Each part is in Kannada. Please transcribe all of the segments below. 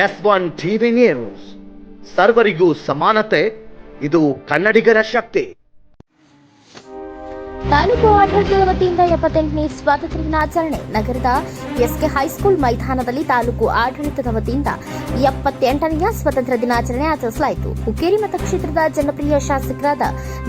S one TV news. ಸರ್ವರಿಗೂ ಸಮಾನತೆ, ಇದು ಕನ್ನಡಿಗರ ಶಕ್ತಿ. ತಾಲೂಕು ಆಡಳಿತದ ವತಿಯಿಂದ ಎಪ್ಪತ್ತೆಂಟನೇ ಸ್ವಾತಂತ್ರ್ಯ ದಿನಾಚರಣೆ ನಗರದ ಎಸ್ಕೆ ಹೈಸ್ಕೂಲ್ ಮೈದಾನದಲ್ಲಿ ತಾಲೂಕು ಆಡಳಿತದ ವತಿಯಿಂದ ಎಪ್ಪತ್ತೆಂಟನೆಯ ಸ್ವಾತಂತ್ರ್ಯ ದಿನಾಚರಣೆ ಆಚರಿಸಲಾಯಿತು. ಹುಕ್ಕೇರಿ ಮತಕ್ಷೇತ್ರದ ಜನಪ್ರಿಯ ಶಾಸಕರಾದ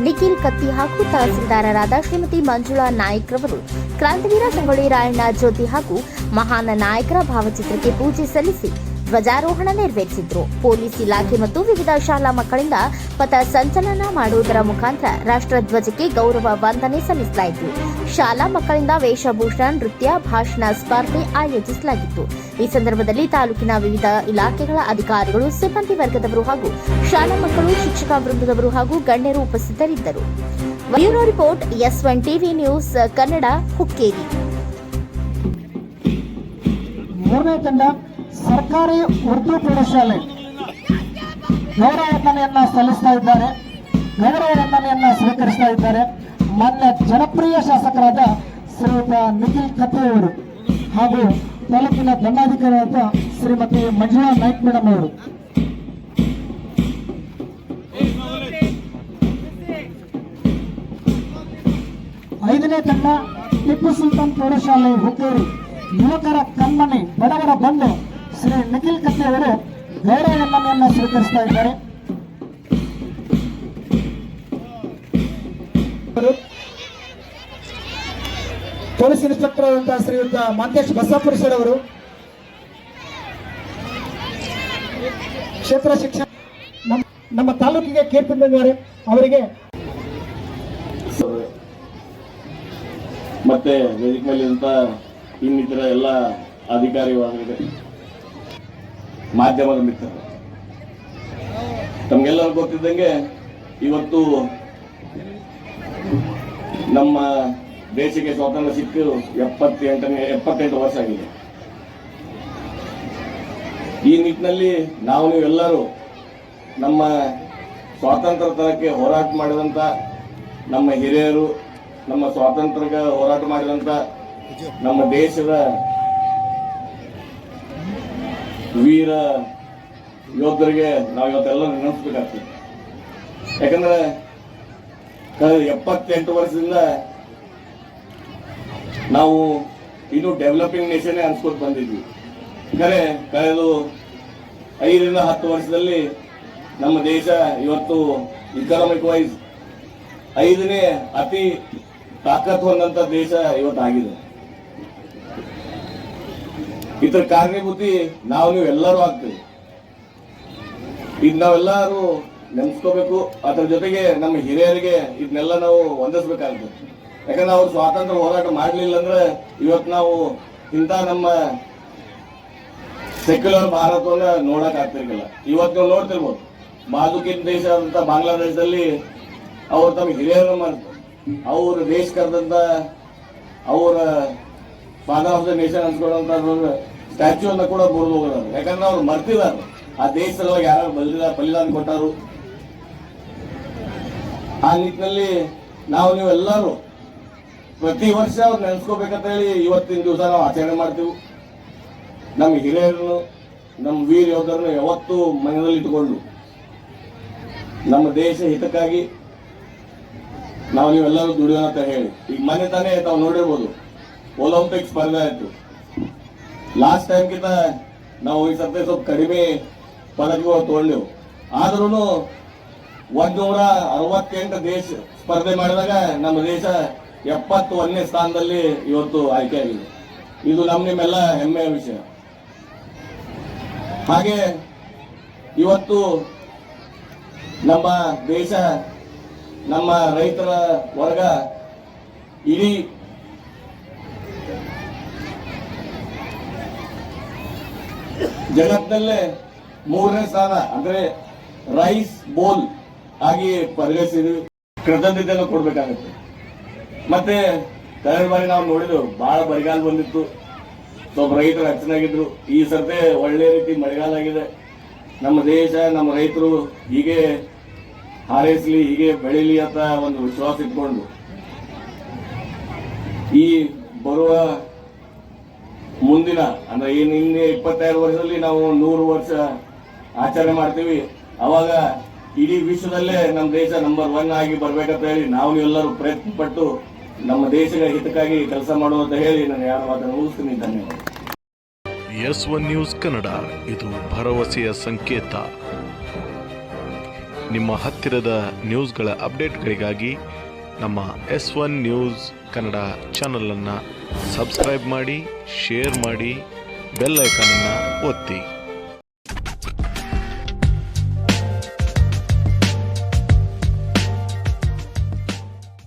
ನಿಖಿಲ್ ಕತ್ತಿ ಹಾಗೂ ತಹಸೀಲ್ದಾರರಾದ ಶ್ರೀಮತಿ ಮಂಜುಳಾ ನಾಯ್ಕ್ ರವರು ಕ್ರಾಂತಿವೀರ ಸಂಗೊಳ್ಳಿ ರಾಯಣ್ಣ ಜ್ಯೋತಿ ಹಾಗೂ ಮಹಾನ ನಾಯಕರ ಭಾವಚಿತ್ರಕ್ಕೆ ಪೂಜೆ ಸಲ್ಲಿಸಿ ಧ್ವಜಾರೋಹಣ ನೆರವೇರಿಸಿದ್ರು. ಪೊಲೀಸ್ ಇಲಾಖೆ ಮತ್ತು ವಿವಿಧ ಶಾಲಾ ಮಕ್ಕಳಿಂದ ಪಥ ಸಂಚಲನ ಮಾಡುವುದರ ಮುಖಾಂತರ ರಾಷ್ಟ್ರಧ್ವಜಕ್ಕೆ ಗೌರವ ವಂದನೆ ಸಲ್ಲಿಸಲಾಯಿತು. ಶಾಲಾ ಮಕ್ಕಳಿಂದ ವೇಷಭೂಷಣ, ನೃತ್ಯ, ಭಾಷಣ, ಸ್ಪರ್ಧೆ ಆಯೋಜಿಸಲಾಗಿತ್ತು. ಈ ಸಂದರ್ಭದಲ್ಲಿ ತಾಲೂಕಿನ ವಿವಿಧ ಇಲಾಖೆಗಳ ಅಧಿಕಾರಿಗಳು, ಸಿಬ್ಬಂದಿ ವರ್ಗದವರು ಹಾಗೂ ಶಾಲಾ ಮಕ್ಕಳು, ಶಿಕ್ಷಕ ವೃಂದದವರು ಹಾಗೂ ಗಣ್ಯರು ಉಪಸ್ಥಿತರಿದ್ದರು. Bureau report S one TV news, Kannada, Hukkeri. ಮೂರನೇ ತಂಡ ಸರ್ಕಾರಿ ಉರ್ದು ಪ್ರೌಢಶಾಲೆ. ಗೌರವ ವಂದನೆಯನ್ನ ಸಲ್ಲಿಸ್ತಾ ಇದ್ದಾರೆ. ಗೌರವ ವಂದನೆಯನ್ನ ಸ್ವೀಕರಿಸ್ತಾ ಇದ್ದಾರೆ. ಮಾನ್ಯ ಜನಪ್ರಿಯ ಶಾಸಕರಾದ ಶ್ರೀಯುತ ನಿಖಿಲ್ ಕತ್ತಿ ಅವರು ಹಾಗೂ ತಾಲೂಕಿನ ದಂಡಾಧಿಕಾರಿಯಾದ ಶ್ರೀಮತಿ ಮಂಜುಳಾ ನಾಯ್ಕ್ ಮೇಡಮ್ ಅವರು. ಐದನೇ ತಂಡ ಟಿಪ್ಪು ಸುಲ್ತಾನ್ ಪ್ರೌಢಶಾಲೆ ಹುಕ್ಕೇರಿ. ಯುವಕರ ಕಣ್ಮಣಿ, ಬಡವರ ಬಂಧು ಶ್ರೀ ನಿಖಿಲ್ ಕತ್ತಿ ಅವರು ಗೌರವ ವಂದನೆಯನ್ನ ಸ್ವೀಕರಿಸ್ತಾ ಇದ್ದಾರೆ. ಪೊಲೀಸ್ ಇನ್ಸ್ಪೆಕ್ಟರ್ ಆದಂತಹ ಶ್ರೀಯುತ ಮಾಂತೇಶ್ ಬಸವಪುರ ಸರ್ ಅವರು ಕ್ಷೇತ್ರ ಶಿಕ್ಷಣ ನಮ್ಮ ತಾಲೂಕಿಗೆ ಕೀರ್ತಿ ತಂದಿದ್ದಾರೆ ಅವರಿಗೆ ಮತ್ತೆ ವೇದಿಕೆ ಮೇಲಿರುವಂತ ಇನ್ನಿತರ ಎಲ್ಲ ಅಧಿಕಾರಿ ವರ್ಗದ ಮಾಧ್ಯಮದ ಮಿತ್ರರು ತಮಗೆಲ್ಲರೂ ಗೊತ್ತಿದ್ದಂಗೆ ಇವತ್ತು ನಮ್ಮ ದೇಶಕ್ಕೆ ಸ್ವಾತಂತ್ರ್ಯ ಸಿಕ್ಕು ಎಪ್ಪತ್ತೆಂಟನೇ, ಎಪ್ಪತ್ತೆಂಟು ವರ್ಷ ಆಗಿದೆ. ಈ ನಿಟ್ಟಿನಲ್ಲಿ ನಾವು ನೀವೆಲ್ಲರೂ ನಮ್ಮ ಸ್ವಾತಂತ್ರ್ಯ ತರಕ್ಕೆ ಹೋರಾಟ ಮಾಡಿದಂತ ನಮ್ಮ ಹಿರಿಯರು, ನಮ್ಮ ಸ್ವಾತಂತ್ರ್ಯಕ್ಕೆ ಹೋರಾಟ ಮಾಡಿದಂತ ನಮ್ಮ ದೇಶದ ವೀರ ಯೋಧರಿಗೆ ನಾವು ಇವತ್ತೆಲ್ಲ ನೆನೆಸ್ಬೇಕಾಗ್ತದೆ. ಯಾಕಂದ್ರೆ ಕಳೆದ ಎಪ್ಪತ್ತೆಂಟು ವರ್ಷದಿಂದ ನಾವು ಇನ್ನು ಡೆವಲಪಿಂಗ್ ನೇಷನ್ ಅನ್ಸ್ಕೊಂಡು ಬಂದಿದ್ವಿ. ಖರೆ ಕಳೆದ ಐದರಿಂದ ಹತ್ತು ವರ್ಷದಲ್ಲಿ ನಮ್ಮ ದೇಶ ಇವತ್ತು ಇಕನಾಮಿಕ್ ವೈಸ್ ಐದನೇ ಅತಿ ತಾಕತ್ ಹೊಂದಂತ ದೇಶ ಇವತ್ತಾಗಿದೆ. ಇದರ ಕಾರಣೀಭೂತಿ ನಾವು ನೀವು ಎಲ್ಲರೂ ಆಗ್ತೀವಿ. ಈಗ ನಾವೆಲ್ಲರೂ ನೆನ್ಸ್ಕೋಬೇಕು, ಅದ್ರ ಜೊತೆಗೆ ನಮ್ಮ ಹಿರಿಯರಿಗೆ ಇದನ್ನೆಲ್ಲ ನಾವು ಹೊಂದಿಸ್ಬೇಕಾಗ್ತದೆ ಯಾಕಂದ್ರೆ ಅವ್ರು ಸ್ವಾತಂತ್ರ್ಯ ಹೋರಾಟ ಮಾಡಲಿಲ್ಲ ಅಂದ್ರೆ ಇವತ್ತು ನಾವು ಇಂಥ ನಮ್ಮ ಸೆಕ್ಯುಲರ್ ಭಾರತವನ್ನ ನೋಡಕ್ ಆಗ್ತಿರ್ಲಿಲ್ಲ. ಇವತ್ತು ನಾವು ನೋಡ್ತಿರ್ಬೋದು. ಬಾದುಕಿನ್ ದೇಶ ಆದಂತ ಬಾಂಗ್ಲಾದೇಶದಲ್ಲಿ ಅವ್ರು ತಮ್ಮ ಹಿರಿಯರನ್ನ ಮಾಡ್ತಾರೆ. ಅವ್ರ ದೇಶ ಕರೆದಂತ ಅವರ father of the nation statue ಅನ್ನ ಕೂಡ ಮುರಿದು ಹೋಗಿದ್ದಾರೆ ಯಾಕಂದ್ರೆ ಅವ್ರು ಮರ್ತಿದ್ದಾರೆ. ಆ ದೇಶ ಸಲುವಾಗಿ ಯಾರು ಬಲಿದ ಬಲಿದಾನ ಕೊಟ್ಟರು. ಆ ನಿಟ್ಟಿನಲ್ಲಿ ನಾವು ನೀವೆಲ್ಲರೂ ಪ್ರತಿ ವರ್ಷ ಅವ್ರು ನೆನೆಸ್ಕೋಬೇಕಂತ ಹೇಳಿ ಇವತ್ತಿನ ದಿವಸ ನಾವು ಆಚರಣೆ ಮಾಡ್ತೀವಿ. ನಮ್ಮ ಹಿರಿಯರನ್ನು, ನಮ್ಮ ವೀರ ಯೋಧರನ್ನು ಯಾವತ್ತೂ ಮನದಲ್ಲಿ ಇಟ್ಟುಕೊಂಡು ನಮ್ಮ ದೇಶ ಹಿತಕ್ಕಾಗಿ ನಾವು ನೀವೆಲ್ಲರೂ ದುಡಿಯೋಣ ಅಂತ ಹೇಳಿ. ಈಗ ಮನೆ ತಾನೇ ತಾವು ನೋಡಿರ್ಬೋದು ಒಲಿಂಪಿಕ್ ಸ್ಪರ್ಧೆ ಆಯ್ತು. ಲಾಸ್ಟ್ ಟೈಮ್ಗಿಂತ ನಾವು ಈ ಸತ್ಯ ಸ್ವಲ್ಪ ಕಡಿಮೆ ಪದಕಗಳು ತೊಗೊಂಡೆವು ಆದ್ರೂ ಒಂದೂರ ಅರವತ್ತೆಂಟು ದೇಶ ಸ್ಪರ್ಧೆ ಮಾಡಿದಾಗ ನಮ್ಮ ದೇಶ ಎಪ್ಪತ್ತು ಒಂದನೇ ಸ್ಥಾನದಲ್ಲಿ ಇವತ್ತು ಆಯ್ಕೆಯಾಗಿದೆ ಇದು ನಮ್ಮ ನಿಮ್ಮೆಲ್ಲ ಹೆಮ್ಮೆಯ ವಿಷಯ. ಹಾಗೆ ಇವತ್ತು ನಮ್ಮ ದೇಶ ನಮ್ಮ ರೈತರ ವರ್ಗ ಇಡೀ ಜಗತ್ತಿನಲ್ಲೇ ಮೂರನೇ ಸ್ಥಾನ, ಅಂದ್ರೆ ರೈಸ್ ಬೋಲ್ ಆಗಿ ಪರಿಗಣಿಸಿದ್ವಿ ಕೃತಜ್ಞತೆಯನ್ನು ಕೊಡ್ಬೇಕಾಗತ್ತೆ. ಮತ್ತೆ ಕಳೆದ ಬಾರಿ ನಾವು ನೋಡಿದ್ವು ಬಹಳ ಬರಿಗಾಲ ಬಂದಿತ್ತು. ಸ್ವಲ್ಪ ರೈತರು ಅಚ್ಚನಾಗಿದ್ರು. ಈ ಸರ್ತೆ ಒಳ್ಳೆ ರೀತಿ ಮಳೆಗಾಲ ಆಗಿದೆ. ನಮ್ಮ ದೇಶ, ನಮ್ಮ ರೈತರು ಹೀಗೆ ಹಾರೈಸಲಿ, ಹೀಗೆ ಬೆಳೀಲಿ ಅಂತ ಒಂದು ವಿಶ್ವಾಸ ಇಟ್ಕೊಂಡು ಈ ಬರುವ ಮುಂದಿನ, ಅಂದ್ರೆ ಈ ನಿನ್ನೆ ಇಪ್ಪತ್ತೈದು ವರ್ಷದಲ್ಲಿ ನಾವು ನೂರು ವರ್ಷ ಆಚರಣೆ ಮಾಡ್ತೀವಿ. ಅವಾಗ ಇಡೀ ವಿಶ್ವದಲ್ಲೇ ನಮ್ಮ ದೇಶ ನಂಬರ್ ಒನ್ ಆಗಿ ಬರ್ಬೇಕಂತ ಹೇಳಿ ನಾವು ಎಲ್ಲರೂ ಪ್ರಯತ್ನ ಪಟ್ಟು ನಮ್ಮ ದೇಶದ ಹಿತಕ್ಕಾಗಿ ಕೆಲಸ ಮಾಡುವಂತ ಹೇಳಿ ನಾನು ಯಾರು ಮಾತನ್ನು ಮುಗಿಸ್ತೀನಿ ಧನ್ಯವಾದ. S one news Kannada. ಇದು ಭರವಸೆಯ ಸಂಕೇತ. ನಿಮ್ಮ ಹತ್ತಿರದ ನ್ಯೂಸ್ಗಳ ಅಪ್ಡೇಟ್ಗಳಿಗಾಗಿ ನಮ್ಮ ಎಸ್ ಒನ್ ನ್ಯೂಸ್ ಕನ್ನಡ ಚಾನಲನ್ನು ಸಬ್ಸ್ಕ್ರೈಬ್ ಮಾಡಿ ಶೇರ್ ಮಾಡಿ ಬೆಲ್ ಐಕನನ್ನು ಒತ್ತಿ.